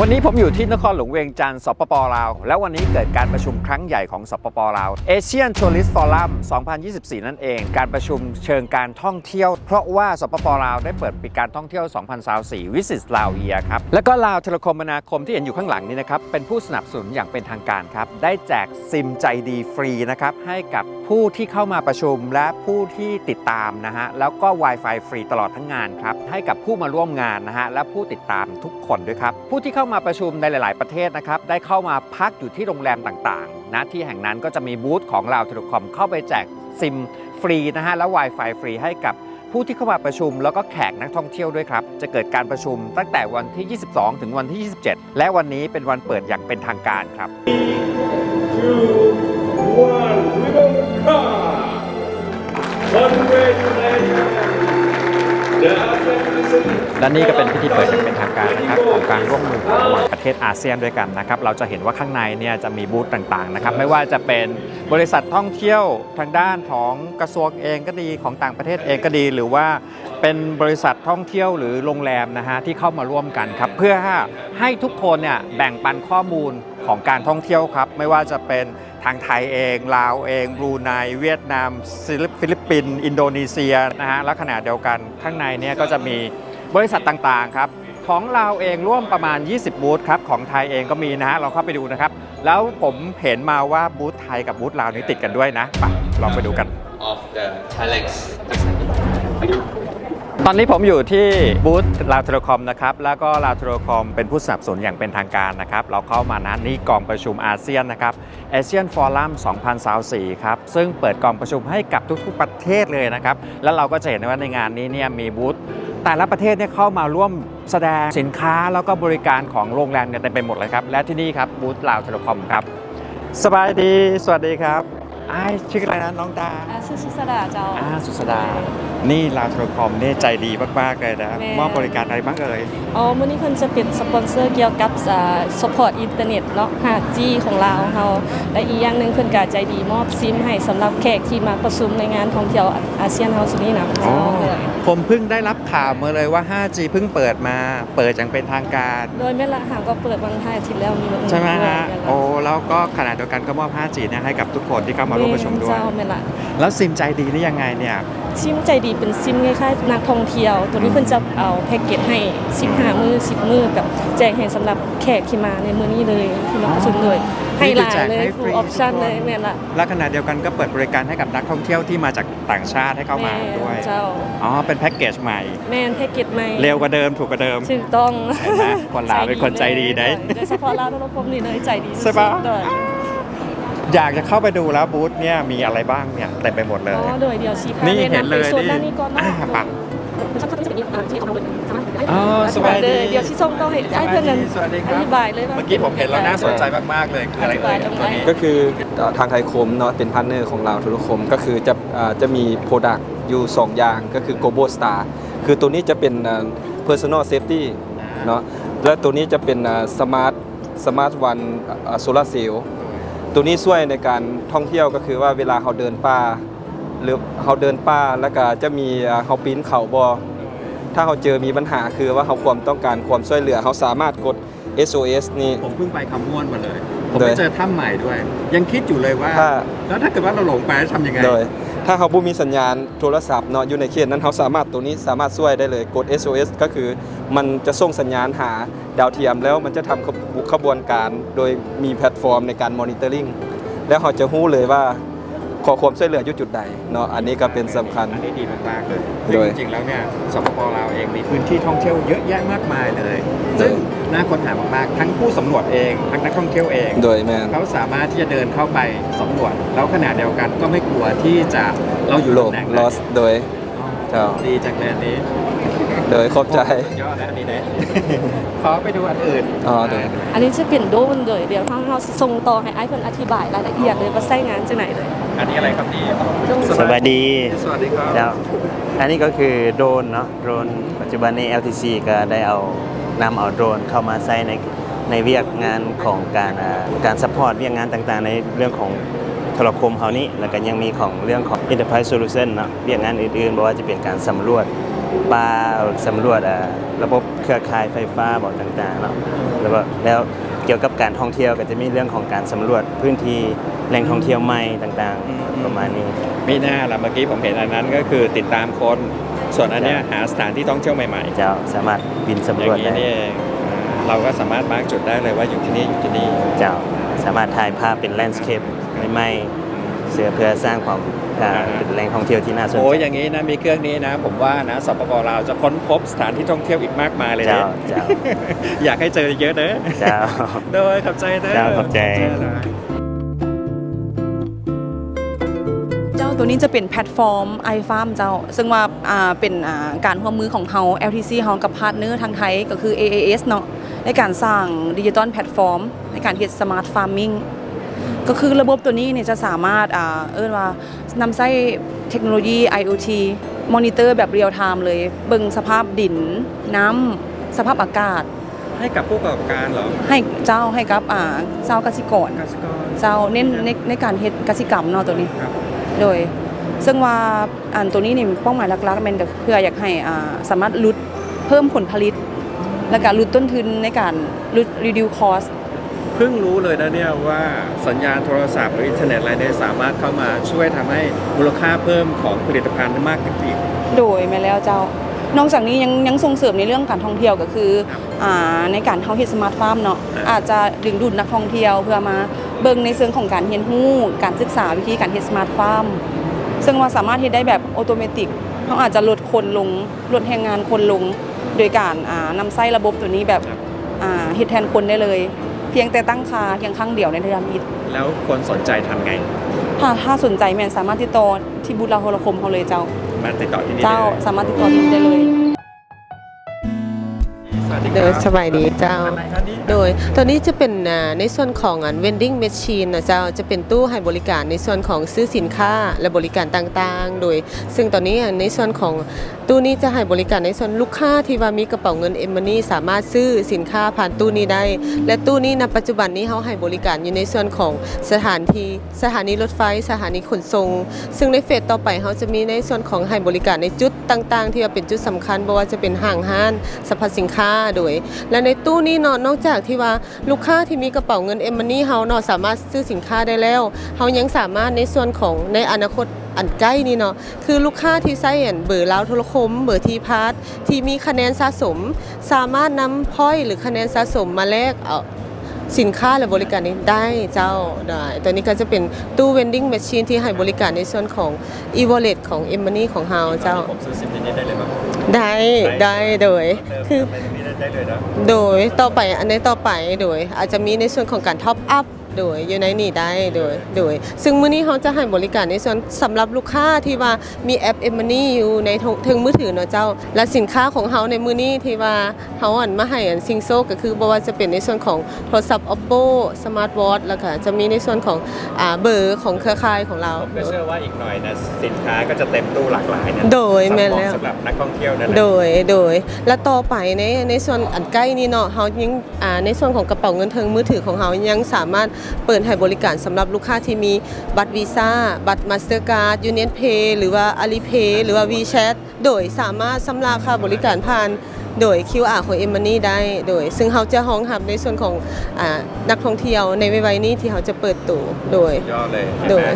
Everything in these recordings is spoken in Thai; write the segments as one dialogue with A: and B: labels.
A: วันนี้ผมอยู่ที่นครหลวงเวียงจันทร์สปปลาว แล้ววันนี้เกิดการประชุมครั้งใหญ่ของสปปลาว Asian Tourist Forum 2024 นั่นเอง การประชุมเชิงการท่องเที่ยว เพราะว่าสปปลาวได้เปิดปีการท่องเที่ยว 2024 Visit ลาวเ a ครับ แล้วก็ลาวเทเลคมนาคมที่เห็นอยู่ข้างหลังนี้นะครับ เป็นผู้สนับสนุนอย่างเป็นทางการครับ ได้แจกซิมใจดีฟรีนะครับให้กับผู้ที่เข้ามาประชุมและผู้ที่ติดตามนะฮะแล้วก็ Wi-Fi ฟรีตลอดทั้งงานครับให้กับผู้มาร่วมงานนะฮะและผู้ติดตามทุกคนด้วยครับผู้ที่เข้าามาประชุมในหลาย ๆ ประเทศนะครับได้เข้ามาพักอยู่ที่โรงแรมต่างๆนะที่แห่งนั้นก็จะมีบูธของลาวเทเลคอมเข้าไปแจกซิมฟรีนะฮะและ Wi-Fi ฟรีให้กับผู้ที่เข้ามาประชุมแล้วก็แขกนักท่องเที่ยวด้วยครับ จะเกิดการประชุมตั้งแต่วันที่ 22 ถึงวันที่ 27 และวันนี้เป็นวันเปิดอย่างเป็นทางการครับ และนี่ก็เป็นพิธีเปิดอย่างเป็นทางการนะครับของการร่วมมือระหว่างประเทศอาเซียนด้วยกันนะครับเราจะเห็นว่าข้างในเนี่ยจะมีบูธต่างๆนะครับไม่ว่าจะเป็นบริษัทท่องเที่ยวทางด้านของกระทรวงเองก็ดีของต่างประเทศเองก็ดี หรือว่าเป็นบริษัทท่องเที่ยวหรือโรงแรมนะฮะที่เข้ามาร่วมกันครับเพื่อให้ทุกคนเนี่ยแบ่งปันข้อมูลของการท่องเที่ยวครับ ไม่ว่าจะเป็นทางไทยเอง ลาวเองบรูไนเวียดนามฟิลิปปินส์อินโดนีเซียนะฮะและขณะเดียวกันข้างในเนี่ยก็จะมี บริษัทต่างๆครับของเราเองร่วมประมาณ 20 บูธครับของไทยเองก็มีนะฮะลองเข้าไปดูนะครับ แล้วผมเห็นมาว่าบูธไทยกับบูธลาวนี้ติดกันด้วยนะไปลองไปดูกัน
B: of the Thailand
A: ตอนนี้ผมอยู่ที่บูธลาวเทเลคอมนะครับ แล้วก็ลาวเทเลคอมเป็นผู้สนับสนุนอย่างเป็นทางการนะครับ เราเข้ามานะนี่กองประชุมอาเซียนนะครับ Asian Forum 2024ครับ ซึ่งเปิดกองประชุมให้กับทุกๆประเทศเลยนะครับ แล้วเราก็จะเห็นว่าในงานนี้เนี่ยมีบูธ แต่ละประเทศเนี่ยเข้ามาร่วมแสดงสินค้าแล้วก็บริการของโรงแรมเนี่ยเต็มไปหมดเลยครับ และที่นี่ครับบูธลาวเทเลคอมครับ สบายดี สวัสดีครับ อ้ายชื่ออะไรนะน้องดา
C: อ่าชื่อสุสดาเจ้า
A: อ่าสุสดา นี่ลาวโทรคอมนี่ใจดีมากๆเลยนะ
C: แม่
A: มอบบริการอะไรบ้างเอ่ย
C: อ๋อมื้อนี้เพิ่นจะเป็นสปอนเซอร์เกี่ยวกับอ่าสปอร์ตอินเทอร์เน็ตเนาะ 5G ของลาวเฮาและอีกอย่างหนึงเพิ่นก็ใจดีมอบซิมให้สำหรับแขกที่มาประชุมในงานท่องเที่ยวอาเซียนเฮาสุนี้นะเจ้าเลย
A: ผมเพิ่งได้รับข่าวมาเลยว่า 5G เพิ่งเปิดมา เปิดอย่างเป็นทางการ
C: โดยแม่ละหาก็เปิดวันท้ายอาทิตย์แล้วมีวันอื่น
A: ใช่ไหม
C: ด้วย
A: ฮะโอ้ แล้วก็ขณะเดียวกันก็มอบ 5G เนี่ยให้กับทุกคนที่เข้ามาร่วมประชุมด้วย
C: เจ้าแม่ละ
A: แล้วซิมใจดีนี่ยังไงเนี่ย
C: ซิมใจดีเป็นซิมคล้ายๆนักท่องเที่ยว ตัวนี้เพิ่นจะเอาแพ็กเกจให้15มื้อ10มื้อกับแจกให้สำหรับแขกที่มาในมื้อนี้เลยที่มาประชุมเลยให้หลายเลย full option เลยแม่ละ
A: และขณะเดียวกันก็เปิดบริการให้กับนักท่องเที่ยวที่มาจากต่างชาติให้เข้ามาด้วย
C: แเจ้า
A: อ๋อเป็นแพ็กเกจใหม่
C: แม่นแพ็กเกจใหม่
A: เร็วกว่าเดิมถูกกว่าเดิม
C: ถูกต้อง
A: เห็นไหมคนลาวเป็นคนใจดีนะ
C: โดยเฉพาะลาวทุกคนนี่เลยใจดี
A: ใช่ปะ
C: สุดๆเลย
A: อยากจะเข้าไปดูแล้วบูธเนี่ยมีอะไรบ้างเนี่ยเต็มไปหมดเลย
C: อ๋อโดยเดียวชีพา
A: นี่
C: แะ
A: เห็นเลย
C: ไปส่วน
A: นี่
C: ด้านนี้ก่อนเนาะ
A: อ่าปัก
C: ที่เอาไปสามารถ
A: อ๋อสบายดี
C: เดี๋ยวชิส่งต้องให้ให้เพื่อนนั้น
A: สวัสดีครับ
C: อธิบายเลยว่า
A: เมื่อกี้ผมเห็นแล้วน่าสนใจมาก ๆ เลยคืออะไรเอ่ยตัวนี้
B: ก็คือเอ่อทางไทยคมเนาะเป็นพาร์ทเนอร์ของเราทุกคมก็คือจะอ่าจะมีโปรดักต์อยู่2อย่างก็คือ Global Star คือตัวนี้จะเป็นอ่า Personal Safety เนาะและตัวนี้จะเป็นอ่า Smart Smart One อ่า Solar Cell ตัวนี้ช่วยในการท่องเที่ยวก็คือว่าเวลาเขาเดินป่าหรือเขาเดินป่าแล้วก็จะมีอ่าเขาปีนเขาบอถ้าเขาเจอมีปัญหาคือว่าเขาความต้องการความช่วยเหลือเขาสามารถกด SOS นี่
A: ผมเพิ่งไปคำม่วนมาเลย ผม
B: โด
A: ไป
B: ย
A: เจอถ้ำใหม่ด้วย ยังคิดอยู่เลยว่า
B: ถ้า
A: แล้วถ้าเกิดว่าเราหลงไปจะทำยังไง
B: โดย ถ้าเขาบ่มีสัญญาณโทรศัพท์เนาะอยู่ในเขตนั้นเขาสามารถตัวนี้สามารถช่วยได้เลยกด SOS ก็คือมันจะส่งสัญญาณหาดาวเทียมแล้วมันจะทำขบขบวนการ โดยมีแพลตฟอร์มในการมอนิเตอร์ลิงแล้วเขาจะรู้เลยว่า ขอความช่วยเหลืออยู่จุดใดเนาะอันนี้ก็เป็นสำคัญ
A: อันนี้ดีมากๆเลย
B: โดย
A: จริงๆแล้วเนี่ยสปปลาวเองมีพื้นที่ท่องเที่ยวเยอะแยะมากมายเลย ซึ่งน่าค้นหามากๆทั้งผู้สำรวจเองทั้งนักท่องเที่ยวเอง
B: โดยแมน
A: เขาสามารถที่จะเดินเข้าไปสำรวจ แล้วขณะเดียวกันก็ไม่กลัวที่จะเราอยู่
B: โล
A: ตำ
B: ก
A: แหน่ง
B: ล
A: นั้
B: อนสโดยเจ้า
A: ดีจังเลยอันนี้
B: โดยขอบใจ
A: ยอดนะอันนี้นะ ขอไปดูอันอื่น
B: อ๋อโดย
C: อันนี้จะเป็นโดนเลยเดี๋ยวทางเราส่งต่อให้ไอ้เพิ่นอธิบายรายละเอียดเลยว่าใช้งานจังไหนเลย
A: อันนี้อะไรครับนี่
D: สวัสดี
A: สวัสดีครับ
D: แล้วอันนี้ก็คือโดรนเนาะโดรนปัจจุบันนี้ LTC ก็ได้เอานำเอาโดรนเข้ามาใช้ในในเวียกงานของการอ่าการซัพพอร์ตเวียกงานต่างๆ ในเรื่องของโทรคมเฮานี้แล้วก็ยังมีของเรื่องของ Enterprise Solution เนาะเวียกงานอื่นๆบ่ว่าจะเป็นการสำรวจ ป่าสำรวจอ่าระบบเครือข่ายไฟฟ้าบอกต่างๆเนาะแล้วก็แล้วเกี่ยวกับการท่องเที่ยวก็จะมีเรื่องของการสำรวจพื้นที่แหล่งท่องเที่ยวใหม่ต่างๆ ประมาณนี้
A: มีหน้าละเมื่อกี้ผมเห็นอันนั้นก็คือติดตามคน ส่วนอันเนี้ยหาสถานที่ท่องเที่ยวใหม่ๆ
D: เจ้าสามารถบิน
A: อ
D: สำร
A: ย่าว
D: จ
A: งนี้
D: ได้
A: นี่เองเราก็สามารถมาร์กจุดได้เลยว่าอยู่ที่นี่อยู่ที่นี่
D: เจ้าสามารถถ่ายภาพเป็นแลนด์สเคปใหม่ๆเสือเพื่อสร้างความ อ่าเป็นแหล่งท่องเที่ยวที่น่าสน
A: โอ้ย
D: ใจ
A: อย่างนี้นะมีเครื่องนี้นะ ผมว่านะสปปลาวจะค้นพบสถานที่ท่องเที่ยวอีกมากมายเลย
D: เจ้า
A: นะ
D: เจ้า
A: อยากให้เจอเยอะเด้อ
D: เจ้า
A: โดยขอบใจเด้อ
D: เจ้าขอบใจ
A: นะ
E: เจ้าตัวนี้จะเป็นแพลตฟอร์ม iFarm เจ้า ซึ่งว่าอ่าเป็นอ่าการร่วมมือของเฮา LTC เฮากับพาร์ทเนอร์ทางไทยก็คือ AAS เนาะในการสร้างดิจิตอลแพลตฟอร์ม ในการเฮ็ดสมาร์ทฟาร์มิง ก็คือระบบตัวนี้เนี่ยจะสามารถอ่าเอิ้นว่านำใช้เทคโนโลยี IoT มอนิเตอร์แบบเรียลไทม์เลยเบิ่งสภาพดินน้ำสภาพอากาศ
A: ให้กับผู้ประกอบการเหรอ
E: ให้เจ้าให้กับอ่าเจ้ากสิกร
A: กสิกร
E: เจ้าเน้นในในการเฮ็ดกสิกรรมเนาะตัวนี้
A: ครับ
E: โดย ซึ่งว่าอันตัวนี้นี่เป้าหมายหลักๆมันก็เพื่ออยากให้อ่าสามารถลดเพิ่มผลผลิต และการลดต้นทุนในการลด reduce cost
A: เพิ่งรู้เลยนะเนี่ยว่าสัญญาณโทรศัพท์หรืออินเทอร์เน็ตอะไรเนี่ยสามารถเข้ามาช่วยทำให้มูลค่าเพิ่มของผลิตภัณฑ์มากขึ้นอีก
E: โดยแม่แล้วเจ้านอกจากนี้ยังยังส่งเสริมในเรื่องการท่องเที่ยวก็คืออ่าในการเฮาเฮ็ดสมาร์ทฟาร์มเนาะ
A: อ่า
E: อาจจะดึงดูดนักท่องเที่ยวเพื่อมาเบิ่งในเชิงของการเรียนรู้การศึกษาวิธีการเฮ็ดสมาร์ทฟาร์มซึ่งว่าสามารถเฮ็ดได้แบบออโตเมติกเขาอาจจะลดคนลงลดแรงงานคนลง โดยการอ่านำไส้ระบบตัวนี้แบบอ่าเฮ็ดแทนคนได้เลย เพียงแต่ตั้งค่าเพียงครั้งเดียวในเดือนอิด
A: แล้วคนสนใจทำไง
E: ถ้าถ้าสนใจแม่นสามารถติดต่อที่บูธลาโฮโลคมเขาเลยเจ้า
A: มาติดต่อที่นี่
E: เจ้า
A: ได้เลย
E: สามารถติดต่อที่นี่ได้เลย
A: สวัสดีค
F: โดยสบายดีเจ้า โดยตัวนี้จะเป็นในส่วนของอัน vending machine นะเจ้าจะเป็นตู้ให้บริการในส่วนของซื้อสินค้าและบริการต่างๆ โดย ซึ่งตอนนี้ในส่วนของตู้นี้จะให้บริการในส่วนลูกค้าที่ว่ามีกระเป๋าเงินเอ็มมานี่สามารถซื้อสินค้าผ่านตู้นี้ได้ และตู้นี้ณปัจจุบันนี้เขาให้บริการอยู่ในส่วนของสถานที่สถานีรถไฟ สถานีขนส่งซึ่งในเฟสต่อไปเขาจะมีในส่วนของให้บริการในจุด ต่างๆ ที่เป็นจุดสำคัญบ่ว่าจะเป็นห้างห้านสรรพสินค้าโดย และในตู้นี้เนาะนอกจากที่ว่าลูกค้าที่มีกระเป๋าเงินเอ็มมันนี่เฮาเนาะสามารถซื้อสินค้าได้แล้วเฮายังสามารถในส่วนของในอนาคตอันใกล้นี่เนาะคือลูกค้าที่ใช้อันเบอร์ลาวโทรคม เบอร์ทีพาร์ทที่มีคะแนนสะสม สามารถนำพ้อยหรือคะแนนสะสมมาแลกเอา สินค้าและบริการนี้ได้เจ้าได้ตัวนี้ก็จะเป็นตู้ vending machine ที่ให้บริการในส่วนของ e-wallet ของ m money ของเฮาเจ้า
A: ผมซื้อซิมนี้ได้เลยป่ะ
F: ได้ได้โดยคือ
A: ไปตรงนี้ได้เลยนะ
F: โดยต่อไปอันนี้ต่อไปโดยอาจจะมีในส่วนของการท็อปอัพ โดยอยู่ในนี่ได้โดยโดยซึ่งมื้อนี้เขาจะให้บริการในส่วนสำหรับลูกค้าที่ว่ามีแอป m อ Money อยู่ในโทรถึงมือถือเนาะเจ้า และสินค้าของเขาในมื้อนี้ที่ว่าเขาอันมาให้อันซิงโซก็คือบ่ว่าจะเป็นในส่วนของโทรศัพท์ Oppo Smart Watch แล้วก็จะมีในส่วนของอ่าเบอร์ของเครือข่ายของเรา
A: ผมก็เชื่อว่าอีกหน่อยนะสินค้าก็จะเต็มตู้หลากหลายนะ
F: โดยแม่นแล้ว
A: สำหรับนักท่องเที่ยวนั่นแหละ
F: โดยโดยและต่อไปในในส่วนอันใกล้นี้เนาะเขายังอ่าในส่วนของกระเป๋าเงินเทิงมือถือของเขายังสามารถเปิดให้บริการสำหรับลูกค้าที่มีบัตรวีซ่าบัตรมาสเตอร์การ์ดยูเนียนเพย์หรือว่าอาลีเพย์หรือว่า WeChat โดยสามารถสำราค่าบริการผ่านโดย QR ของ m อ Money ได้ โดย ซึ่งเขาจะห้องหับในส่วนของอานักท่องเที่ยวในไวๆนี้ที่เขาจะเปิดตัวโดย
A: ยอดเลย
F: โดย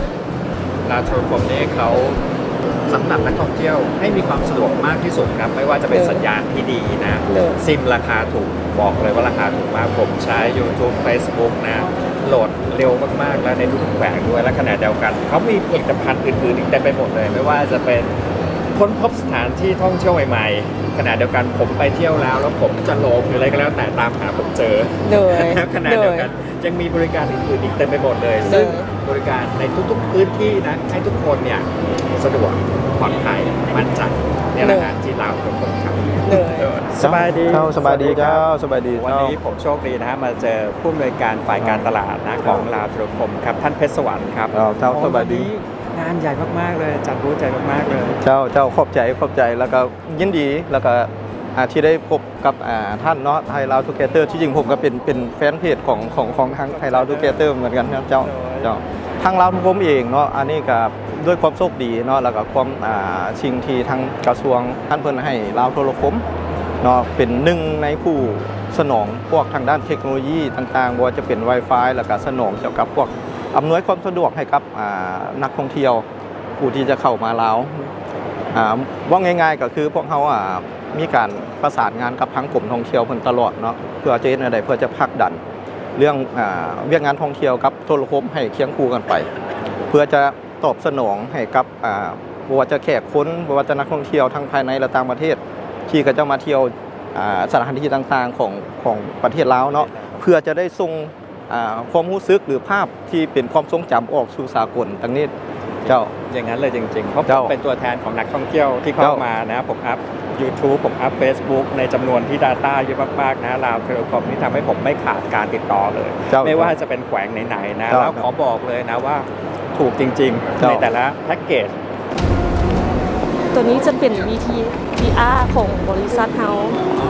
A: ลาโทรคมนี้เขาสำหรับนักท่องเที่ยวให้มีความสะดวกมากที่สุดครับ ไม่ว่าจะเป็น
F: โดย
A: สัญญาณที่ดีนะ
F: โดย
A: ซิมราคาถูกบอกเลยว่าราคาถูกมากผมใช้ YouTube Facebook นะโหลด เร็วมากๆ แล้วในทุกๆแขวงด้วยและขณะเดียวกันเขามีผลิตภัณฑ์อื่นๆอีกเต็มไปหมดเลย ไม่ว่าจะเป็นค้นพบสถานที่ท่องเที่ยวใหม่ๆขณะเดียวกันผมไปเที่ยวแล้ว แล้วผมจะหลงหรืออะไรก็แล้วแต่ตามหาผมเจอ
F: โดย
A: แล้วขณะเดียวกันยังมีบริการอื่นๆอีกเต็มไปหมดเลย ซึ่งบริการในทุกๆพื้นที่นะให้ทุกคนเนี่ยสะดวกปลอดภัยมั่นใจเนี่ยแหละฮะที่เราทุกคนครับ
F: โดย
A: สบายดี
B: เจ้าสบายดีเจ้าสบายดี
A: วัน
B: เจ้า
A: นี้ผมโชคดีนะฮะมาเจอผู้อำนวยการฝ่ายการตลาดนะของลาวธุรคมครับท่านเพชรสวรรค์ครับ
B: เจ้าเจ้าสบายดี
A: วันนี้งานใหญ่มากๆเลยจัดรู้ใจมากๆเลย
B: เจ้าเจ้าขอบใจขอบใจแล้วก็ยินดีแล้วก็อาที่ได้พบกับอ่าท่านเนาะไทยลาวทูเกเตอร์ที่จริงผมก็เป็นเป็นแฟนเพจของของของทางไทยลาวทูเกเตอร์เหมือนกันครับเจ้าเจ้าทางลาวทุกผมเองเนาะอันนี้ก็ด้วยความโชคดีเนาะแล้วก็ความอ่าสิ่งที่ทางกระทรวงท่านเพิ่นให้ลาวโทรคม เนาะเป็นหนึ่งในผู้สนองพวกทางด้านเทคโนโลยีต่างๆว่าจะเป็น Wi-Fi แล้วก็สนองเกี่ยวกับพวกอำนวยความสะดวกให้กับนักท่องเที่ยวผู้ที่จะเข้ามาลาวอ่าว่าง่าย ๆ ก็คือพวกเขาอ่ามีการประสานงานกับทางกรมท่องเที่ยวเพิ่นตลอดเนาะเพื่อจะเฮ็ดอะไรเพื่อจะผลักดัน เรื่องอเวียกงานท่องเที่ยวกับโทรคมให้เคียงคู่กันไป เพื่อจะตอบสนองให้กับว่าจะแขกคนว่าจะนักท่องเที่ยวทั้งภายในและต่างประเทศ ที่ก็จะมาเที่ยวอ่าสถานที่ต่างๆของของประเทศลาวเนาะเพื่อจะได้ส่งอ่าความรู้สึกหรือภาพที่เป็นความทรงจำออกสู่สากลทั้งนี้เจ้า
A: อย่างนั้นเลยจริงๆ เพราะผ
B: เจ้า
A: มเป็นตัวแทนของนักท่องเที่ยวที่เข้า
B: เจ้า
A: มานะผมอัพ YouTube ผมอัพ Facebook ในจำนวนที่ Data เยอะมากๆนะลาวเทเลคอมนี่ทำให้ผมไม่ขาดการติดต่อเลย
B: เจ้า
A: ไม่ว่าจะเป็นแขวงไหนๆนะ
B: เจ้า
A: แล้วขอบอกเลยนะว่าถูกจริงๆ
B: เจ้า
A: ในแต่ละแพ็กเกจ
C: ตัวนี้จะเป็น VT VR ของบริษัทเฮา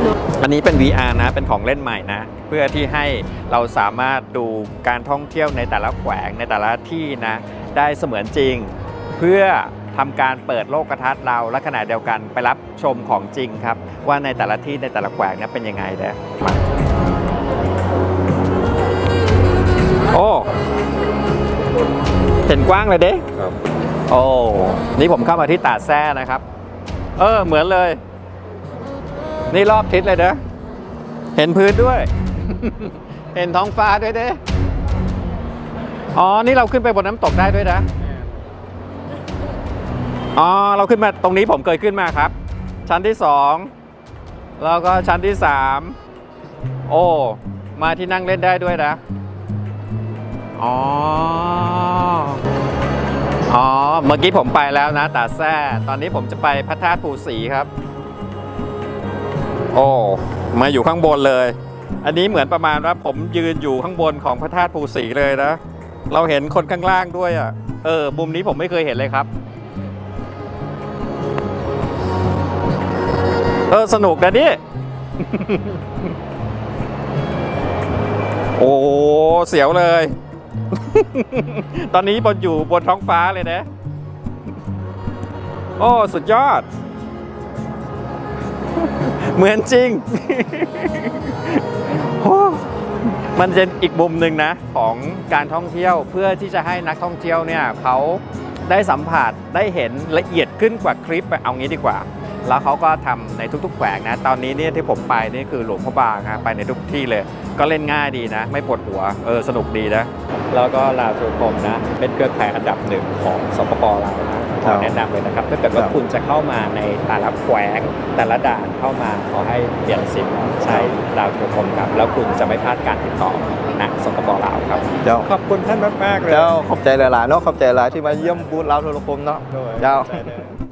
C: หรือ
A: อันนี้เป็น VR นะ เป็นของเล่นใหม่นะ เพื่อที่ให้เราสามารถดูการท่องเที่ยวในแต่ละแขวงในแต่ละที่นะ ได้เสมือนจริง เพื่อทำการเปิดโลกทัศน์เราและขณะเดียวกันไปรับชมของจริงครับ ว่าในแต่ละที่ในแต่ละแขวงเนี่ยเป็นยังไงเด้อมาโอ้เห็นกว้างเลยเด้
G: ครับ
A: โอ้นี่ผมเข้ามาที่ตาแซ่นะครับ เออ เหมือนเลย นี่รอบทิศเลยเด้อเห็นพื้นด้วย เห็นท้องฟ้าด้วยเด้อ๋อ นี่เราขึ้นไปบนน้ำตกได้ด้วยนะ อ๋อ เราขึ้นมาตรงนี้ผมเคยขึ้นมาครับ ชั้นที่สองแล้วก็ชั้นที่สามโอ้ มาที่นั่งเล่นได้ด้วยนะ อ๋อ อ๋อ เมื่อกี้ผมไปแล้วนะตาแซ่ตอนนี้ผมจะไปพระธาตุภูสีครับ โอ้ มาอยู่ข้างบนเลย อันนี้เหมือนประมาณว่าผมยืนอยู่ข้างบนของพระธาตุภูสีเลยนะ เราเห็นคนข้างล่างด้วยอะ เออ มุมนี้ผมไม่เคยเห็นเลยครับ เออ สนุกนะนี่ โอ้ เสียวเลย ตอนนี้บนอยู่บนท้องฟ้าเลยนะ โอ้ สุดยอด เหมือนจริงโอ้มันจะอีกมุมหนึ่งนะ ของการท่องเที่ยวเพื่อที่จะให้นักท่องเที่ยวเนี่ยเขาได้สัมผัสได้เห็นละเอียดขึ้นกว่าคลิปเอางี้ดีกว่า แล้วเขาก็ทำในทุกๆแขวงนะ ตอนนี้เนี่ยที่ผมไปนี่คือหลวงพระบางฮะไปในทุกที่เลย ก็เล่นง่ายดีนะ ไม่ปวดหัว เออ สนุกดีนะ แล้วก็ลาวทูคมนะ เป็นเครือข่ายอันดับหนึ่งของสปปลาวนะขอแนะนำเลยนะครับ ถ้าเกิดว่า
B: ครับ
A: คุณจะเข้ามาในแต่ละแขวงแต่ละด่านเข้ามาขอให้เปลี่ยนซิมใช้ลาวทูคมครับ แล้วคุณจะไม่พลาดการติดต่อนะสปปลาวครับ
B: เจ้า
A: ขอบคุณท่านมากๆเลย
B: เจ้าขอบใจหลายๆเนาะขอบใจหลายที่มาเยี่ยมบูธเราวโทรคมเนาะ
A: ด้วย
B: เจ้า
A: ได้เลย